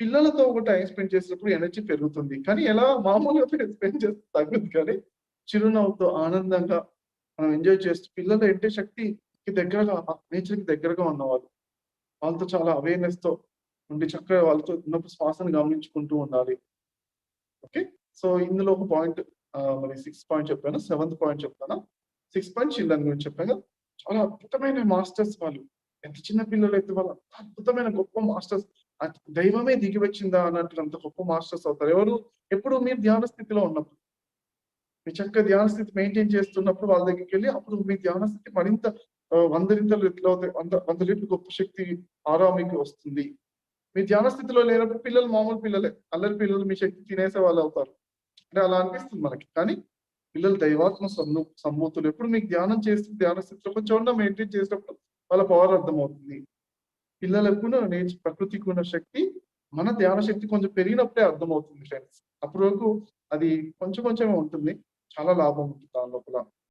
పిల్లలతో ఒక time spend చేసినప్పుడు ఎనర్జీ పెరుగుతుంది. కానీ ఎలా మామూలుగా స్పెండ్ చేస్తే తగ్గుద్ది కానీ, చిరునవ్వుతో ఆనందంగా మనం ఎంజాయ్ చేస్తూ పిల్లలు అంటే శక్తికి దగ్గరగా నేచర్‌కి దగ్గరగా ఉన్నవాళ్ళు. వాళ్ళతో చాలా అవేర్‌నెస్‌తో ఉండి చక్కగా వాళ్ళతో ఉన్నప్పుడు శ్వాసను గమనించుకుంటూ ఉండాలి. ఓకే. సో, ఇందులో ఒక పాయింట్ మరి సిక్స్ పాయింట్ చెప్పాను. సెవెంత్ పాయింట్ చెప్తాను సిక్స్ పాయింట్ చిల్డ్రన్ గురించి చెప్పాను చాలా అద్భుతమైన మాస్టర్స్ వాళ్ళు. ఎంత చిన్న పిల్లలైతే వాళ్ళు అద్భుతమైన గొప్ప మాస్టర్స్. దైవమే దిగి వచ్చిందా అన్నట్టు అంత గొప్ప మాస్టర్స్ అవుతారు. ఎవరు? ఎప్పుడు మీరు ధ్యాన స్థితిలో ఉన్నప్పుడు. మీ చక్కగా ధ్యాన స్థితి మెయింటైన్ చేస్తున్నప్పుడు వాళ్ళ దగ్గరికి వెళ్ళి అప్పుడు మీ ధ్యాన స్థితి మరింత వంద లీటర్లు ఎట్లా అవుతాయి వంద వంద రెట్లు గొప్ప శక్తి ఆరా మీకు వస్తుంది. మీ ధ్యాన స్థితిలో లేనప్పుడు పిల్లలు మామూలు పిల్లలే. అల్లరి పిల్లలు మీ శక్తి తినేసే వాళ్ళు అవుతారు. అంటే అలా అనిపిస్తుంది మనకి. కానీ పిల్లలు దైవాత్మ సమ్ము సంభూతులు. ఎప్పుడు మీకు ధ్యానం చేస్తే ధ్యాన స్థితిలో కొంచెం మెయింటైన్ చేసేటప్పుడు వాళ్ళ పవర్ అర్థమవుతుంది. పిల్లలకు నేర్చు ప్రకృతికి ఉన్న శక్తి మన ధ్యాన శక్తి కొంచెం పెరిగినప్పుడే అర్థమవుతుంది ఫ్రెండ్స్. అప్పటి వరకు అది కొంచెం కొంచెమే ఉంటుంది. చాలా లాభం ఉంటుంది దాని లోపల.